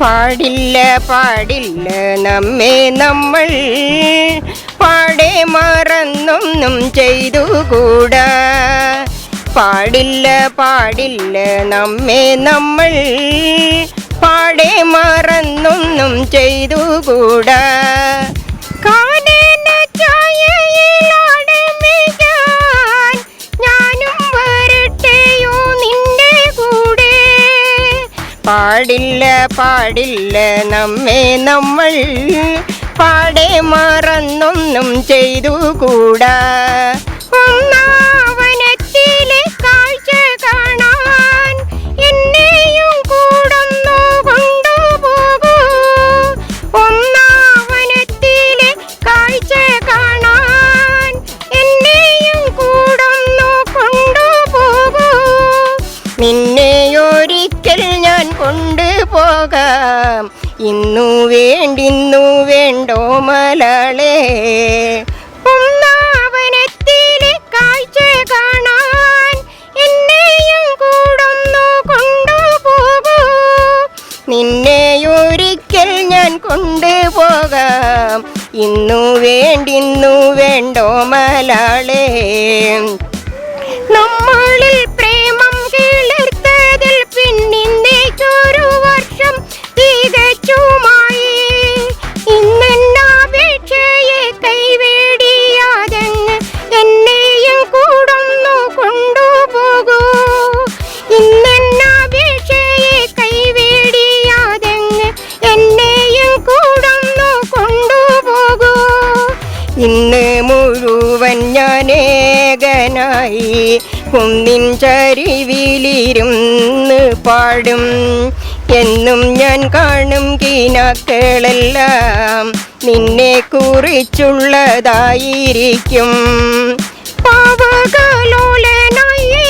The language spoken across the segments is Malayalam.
പാടില്ല പാടില്ല നമ്മെ നമ്മൾ. പാടെ മറന്നൊന്നും ചെയ്തുകൂടാ. പാടില്ല പാടില്ല നമ്മെ നമ്മൾ. പാടെ മറന്നൊന്നും ചെയ്തുകൂടാ. പാടില്ല പാടില്ല നമ്മെ നമ്മൾ. പാടെ മറന്നൊന്നും ചെയ്തുകൂടാ. കൊണ്ടുപോകാം ഇന്നു വേണ്ടിന്നു വേണ്ടോ മലളെ? ഒന്നാവനത്തിലെ കാഴ്ച കാണാൻ എന്നെയും കൂടൊന്നു കൊണ്ടുപോകൂ. നിന്നെ ഒരിക്കൽ ഞാൻ കൊണ്ടുപോകാം. ഇന്നു വേണ്ടിന്നു വേണ്ടോ മലളെ? നമ്മളിൽ ഞാൻ ഏകനായി കുന്നിൻ ചരിവിലിരുന്ന് പാടും. എന്നും ഞാൻ കാണും കീനാക്കളെല്ലാം നിന്നെ കുറിച്ചുള്ളതായിരിക്കും. പാവകലോലനായികനായി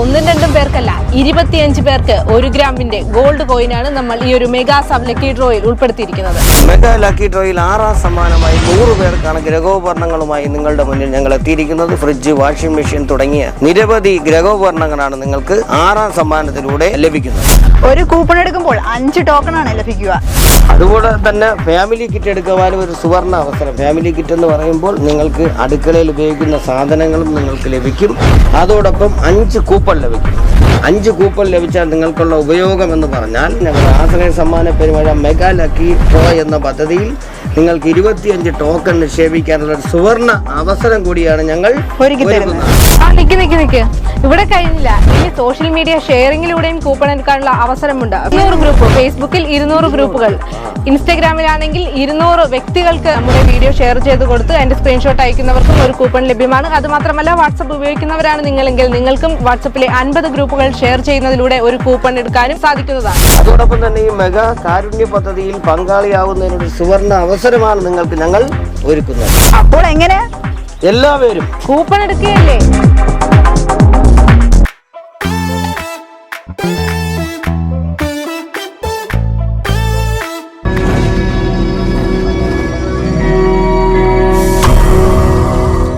ഒന്നും രണ്ടും പേർക്കല്ല ഇരുപത്തിയഞ്ച് പേർക്ക് ഒരു ഗ്രാമിന്റെ ഗോൾഡ് കോയിനാണ് നമ്മൾ ഈ ഒരു മെഗാ സബ് ലക്കി ഡ്രോയിൽ ഉൾപ്പെടുത്തിയിരിക്കുന്നത്. മെഗാ ലക്കി ഡ്രോയിൽ ആറാം സമ്മാനമായി നൂറ് പേർക്കാണ് ഗ്രഹോപകരണങ്ങളുമായി നിങ്ങളുടെ മുന്നിൽ ഞങ്ങൾ എത്തിയിരിക്കുന്നത്. ഫ്രിഡ്ജ് വാഷിംഗ് മെഷീൻ തുടങ്ങിയ നിരവധി ഗ്രഹോപകരണങ്ങളാണ് നിങ്ങൾക്ക് ആറാം സമ്മാനത്തിലൂടെ ലഭിക്കുന്നത്. ഒരു കൂപ്പൺ എടുക്കുമ്പോൾ അഞ്ച് ടോക്കൺ ആണ് ലഭിക്കുക. അതുപോലെ തന്നെ ഫാമിലി കിറ്റ് എടുക്കുവാനും ഒരു സുവർണ അവസരം. ഫാമിലി കിറ്റ് എന്ന് പറയുമ്പോൾ നിങ്ങൾക്ക് അടുക്കളയിൽ ഉപയോഗിക്കുന്ന സാധനങ്ങളും നിങ്ങൾക്ക് ലഭിക്കും. അതോടൊപ്പം അഞ്ച് കൂപ്പൺ ലഭിക്കും. അഞ്ച് കൂപ്പൺ ലഭിച്ചാൽ നിങ്ങൾക്കുള്ള ഉപയോഗം എന്ന് പറഞ്ഞാൽ ഞങ്ങൾ ആശ്രയ സമ്മാന പെരുമഴ മെഗാ ലക്കി ഡ്രോ എന്ന പദ്ധതിയിൽ നിങ്ങൾക്ക് ഇരുപത്തിയഞ്ച് ടോക്കൺ നിക്ഷേപിക്കാനുള്ള ഒരു സുവർണ അവസരം കൂടിയാണ് ഞങ്ങൾ ഒരുക്കി തരുന്നത്. ആ നിക്ക് നിക്ക് നിക്ക്. ഇവിടെ കഴിഞ്ഞില്ല. ഇനി സോഷ്യൽ മീഡിയ ഷെയറിങ്ങിലൂടെയും കൂപ്പൺ എടുക്കാനുള്ള അവസരമുണ്ട്. ഇരുന്നൂറ് ഗ്രൂപ്പ് ഫേസ്ബുക്കിൽ ഇരുന്നൂറ് ഗ്രൂപ്പുകൾ ഇൻസ്റ്റഗ്രാമിലാണെങ്കിൽ ഇരുന്നൂറ് വ്യക്തികൾക്ക് നമ്മുടെ വീഡിയോ ഷെയർ ചെയ്ത് കൊടുത്ത് അതിന്റെ സ്ക്രീൻഷോട്ട് അയക്കുന്നവർക്കും ഒരു കൂപ്പൺ ലഭ്യമാണ്. അത് മാത്രമല്ല വാട്സപ്പ് ഉപയോഗിക്കുന്നവരാണ് നിങ്ങളെങ്കിൽ നിങ്ങൾക്കും വാട്സപ്പിലെ അൻപത് ഗ്രൂപ്പുകൾ ഷെയർ ചെയ്യുന്നതിലൂടെ ഒരു കൂപ്പൺ എടുക്കാനും സാധിക്കുന്നതാണ്. അതോടൊപ്പം തന്നെ ഈ മെഗാ കാരുണ്യ പദ്ധതിയിൽ പങ്കാളിയാവുന്നതിനൊരു സുവർണ അവസരമാണ് നിങ്ങൾക്ക് ഞങ്ങൾ ഒരുക്കുന്നത്. അപ്പോൾ എങ്ങനെ? എല്ലാവരും കൂപ്പൺ എടുക്കുകയല്ലേ?